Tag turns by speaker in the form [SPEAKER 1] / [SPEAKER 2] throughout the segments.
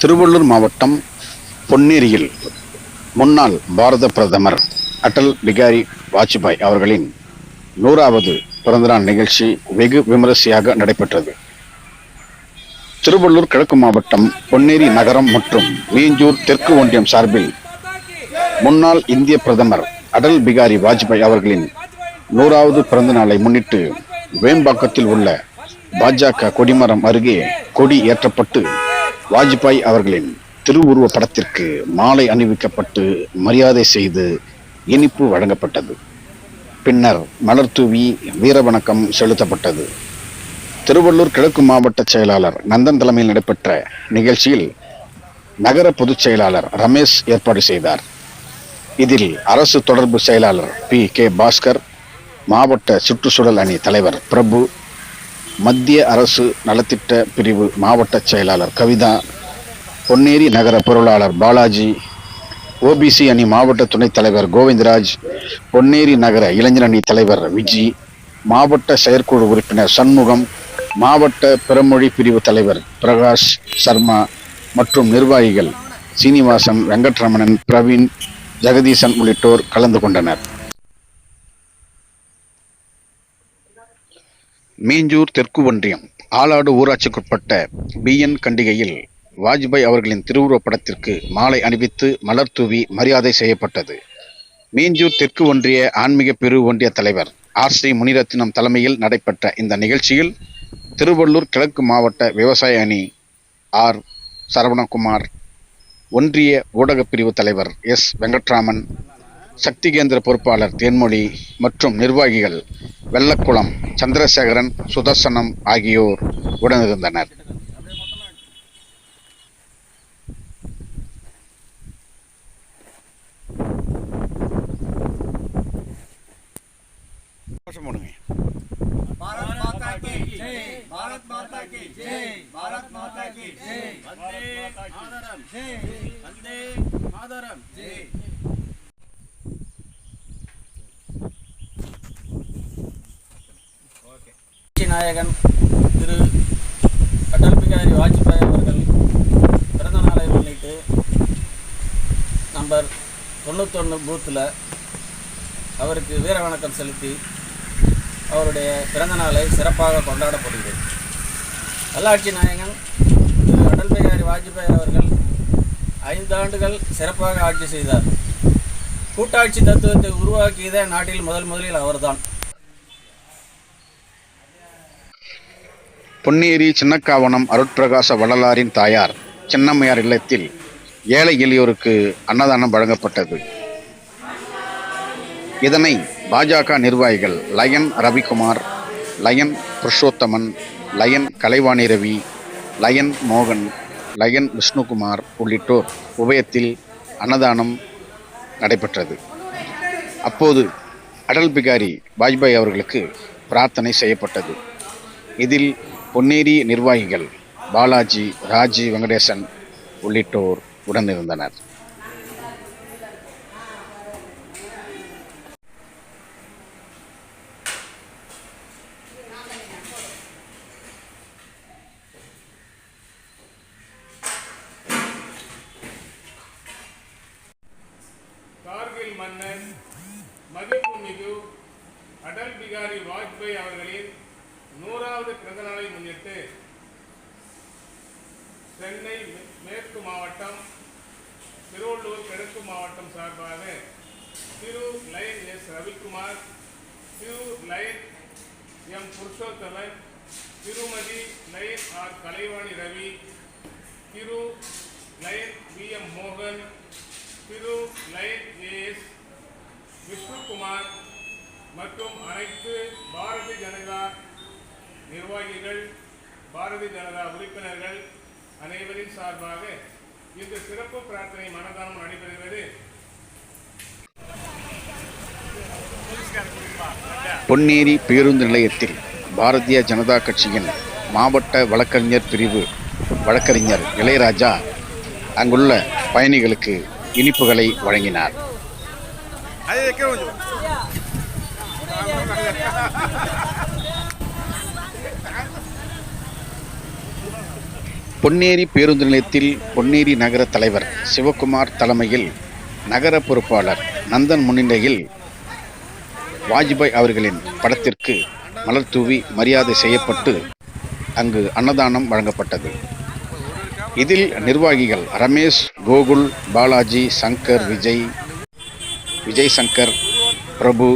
[SPEAKER 1] திருவள்ளூர் மாவட்டம் பொன்னேரியில் முன்னாள் பாரத பிரதமர் அடல் பிகாரி வாஜ்பாய் அவர்களின் நூறாவது பிறந்தநாள் நிகழ்ச்சி வெகு விமரிசையாக நடைபெற்றது. திருவள்ளூர் கிழக்கு மாவட்டம் பொன்னேரி நகரம் மற்றும் மீஞ்சூர் தெற்கு ஒன்றியம் சார்பில் முன்னாள் இந்திய பிரதமர் அடல் பிகாரி வாஜ்பாய் அவர்களின் நூறாவது பிறந்த நாளை முன்னிட்டு வேம்பாக்கத்தில் உள்ள பாஜக கொடிமரம் அருகே கொடி ஏற்றப்பட்டு வாஜ்பாய் அவர்களின் திருவுருவ படத்திற்கு மாலை அணிவிக்கப்பட்டு மரியாதை செய்து இனிப்பு வழங்கப்பட்டது. பின்னர் மலர் தூவி வீரவணக்கம் செலுத்தப்பட்டது. திருவள்ளூர் கிழக்கு மாவட்ட செயலாளர் நந்தன் தலைமையில் நடைபெற்ற நிகழ்ச்சியில் நகர பொதுச் செயலாளர் ரமேஷ் ஏற்பாடு செய்தார். இதில் அரசு தொடர்பு செயலாளர் பி கே பாஸ்கர் மாவட்ட சுற்றுச்சூழல் அணி தலைவர் பிரபு மத்திய அரசு நலத்திட்ட பிரிவு மாவட்ட செயலாளர் கவிதா பொன்னேரி நகர பொருளாளர் பாலாஜி ஓபிசி அணி மாவட்ட துணைத் தலைவர் கோவிந்தராஜ் பொன்னேரி நகர இளைஞர் அணி தலைவர் விஜி மாவட்ட செயற்குழு உறுப்பினர் சண்முகம் மாவட்ட பிறமொழி பிரிவு தலைவர் பிரகாஷ் சர்மா மற்றும் நிர்வாகிகள் சீனிவாசன் வெங்கட்ரமணன் பிரவீன் ஜெகதீசன் உள்ளிட்டோர் கலந்து கொண்டனர். மீஞ்சூர் தெற்கு ஒன்றியம் ஆலாடு ஊராட்சிக்குட்பட்ட பிஎன் கண்டிகையில் வாஜ்பாய் அவர்களின் திருவுருவப் படத்திற்கு மாலை அணிவித்து மலர் தூவி மரியாதை செய்யப்பட்டது. மீஞ்சூர் தெற்கு ஒன்றிய ஆன்மீக பிரிவு ஒன்றிய தலைவர் ஆர். ஸ்ரீ. முனிரத்னம் தலைமையில் நடைபெற்ற இந்த நிகழ்ச்சியில் திருவள்ளூர் கிழக்கு மாவட்ட விவசாய அணி ஆர். சரவணகுமார் ஒன்றிய ஊடகப் பிரிவு தலைவர் எஸ். வெங்கட்ராமன் சக்தி கேந்திர பொறுப்பாளர் தேன்மொழி மற்றும் நிர்வாகிகள் வெள்ளக்குளம் சந்திரசேகரன் சுதர்சனம் ஆகியோர் உடனிருந்தனர். கோஷம்
[SPEAKER 2] நாயகன் திரு அடல் பிகாரி வாஜ்பாய் அவர்கள் பிறந்த நாளை முன்னிட்டு நம்பர் தொண்ணூத்தொன்று பூத்தில் அவருக்கு வீர வணக்கம் செலுத்தி அவருடைய பிறந்த நாளை சிறப்பாக கொண்டாடப்படுகிறது நல்லாட்சி நாயகன் திரு அடல் பிகாரி வாஜ்பாய் அவர்கள் ஐந்தாண்டுகள் சிறப்பாக ஆட்சி செய்தார். கூட்டாட்சி தத்துவத்தை உருவாக்கியதே நாட்டில் முதல் முதலில் அவர்தான்.
[SPEAKER 1] பொன்னேரி சின்னக்காவனம் அருட்பிரகாச வள்ளலாரின் தாயார் சின்னம்மையார் இல்லத்தில் ஏழை எளியோருக்கு அன்னதானம் வழங்கப்பட்டது. இதனை பாஜக நிர்வாகிகள் Lion Ravikumar Lion Purushothaman Lion Kalaivani Ravi Lion மோகன் லயன் விஷ்ணுகுமார் உள்ளிட்டோர் உபயத்தில் அன்னதானம் நடைபெற்றது. அப்போது அடல் பிகாரி வாஜ்பாய் அவர்களுக்கு பிரார்த்தனை செய்யப்பட்டது. இதில் பொன்னேரி நிர்வாகிகள் பாலாஜி ராஜி வெங்கடேசன் உள்ளிட்டோர் உடனிருந்தனர்.
[SPEAKER 3] கார்கில் மன்னர் மதிப்புமிகு அடல் பிகாரி வாஜ்பாய் அவர்களின் நூறாவது பிறந்த நாளை முன்னிட்டு சென்னை மேற்கு மாவட்டம் திருவள்ளூர் கிழக்கு மாவட்டம் சார்பாக Thiru Lion S Ravikumar Thiru Lion M Purushothaman Thirumathi Lion R Kalaivani Ravi Thiru Lion V M மோகன் திரு லயன் ஏஎஸ் விஷ்ணுகுமார் மற்றும் அனைத்து பாரதிய ஜனதா நிர்வாகிகள் பாரதிய ஜனதா உறுப்பினர்கள் அனைவரின் சார்பாக இந்த சிறப்பு பிரார்த்தனை மனதானம் நடைபெறுகிறது.
[SPEAKER 1] பொன்னேரி பேருந்து நிலையத்தில் பாரதிய ஜனதா கட்சியின் மாவட்ட வழக்கறிஞர் பிரிவு வழக்கறிஞர் இளையராஜா அங்குள்ள பயணிகளுக்கு இனிப்புகளை வழங்கினார். பொன்னேரி பேருந்து நிலையத்தில் பொன்னேரி நகர தலைவர் சிவகுமார் தலைமையில் நகர பொறுப்பாளர் நந்தன் முன்னிலையில் வாஜ்பாய் அவர்களின் படத்திற்கு மலர் தூவி மரியாதை செய்யப்பட்டு அங்கு அன்னதானம் வழங்கப்பட்டது. இதில் நிர்வாகிகள் ரமேஷ் கோகுல் பாலாஜி சங்கர் விஜய் விஜய் சங்கர் பிரபு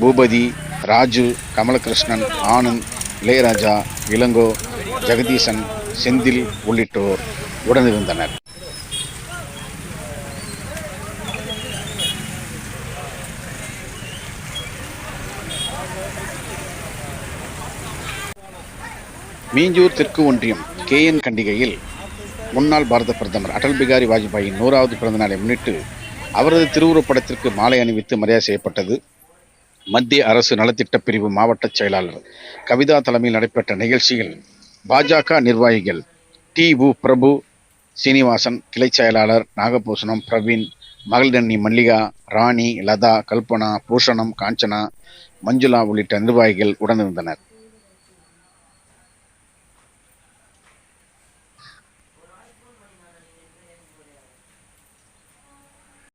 [SPEAKER 1] பூபதி ராஜு கமலகிருஷ்ணன் ஆனந்த் இளையராஜா இளங்கோ ஜெகதீசன் செந்தில் உள்ளிட்டோர் உடனிருந்தனர். மீஞ்சூர் தெற்கு ஒன்றியம் கே என் கண்டிகையில் முன்னாள் பாரத பிரதமர் அடல் பிகாரி வாஜ்பாயின் நூறாவது பிறந்த நாளை முன்னிட்டு அவரது திருவுருப்படத்திற்கு மாலை அணிவித்து மரியாதை செய்யப்பட்டது. மத்திய அரசு நலத்திட்ட பிரிவு மாவட்ட செயலாளர் கவிதா தலைமையில் நடைபெற்ற நிகழ்ச்சியில் பாஜக நிர்வாகிகள் டி. உ. பிரபு சீனிவாசன் கிளை செயலாளர் நாகபூஷணம் பிரவீன் மகளிரணி மல்லிகா ராணி லதா கல்பனா பூஷணம் காஞ்சனா மஞ்சுளா உள்ளிட்ட நிர்வாகிகள் உடனிருந்தனர்.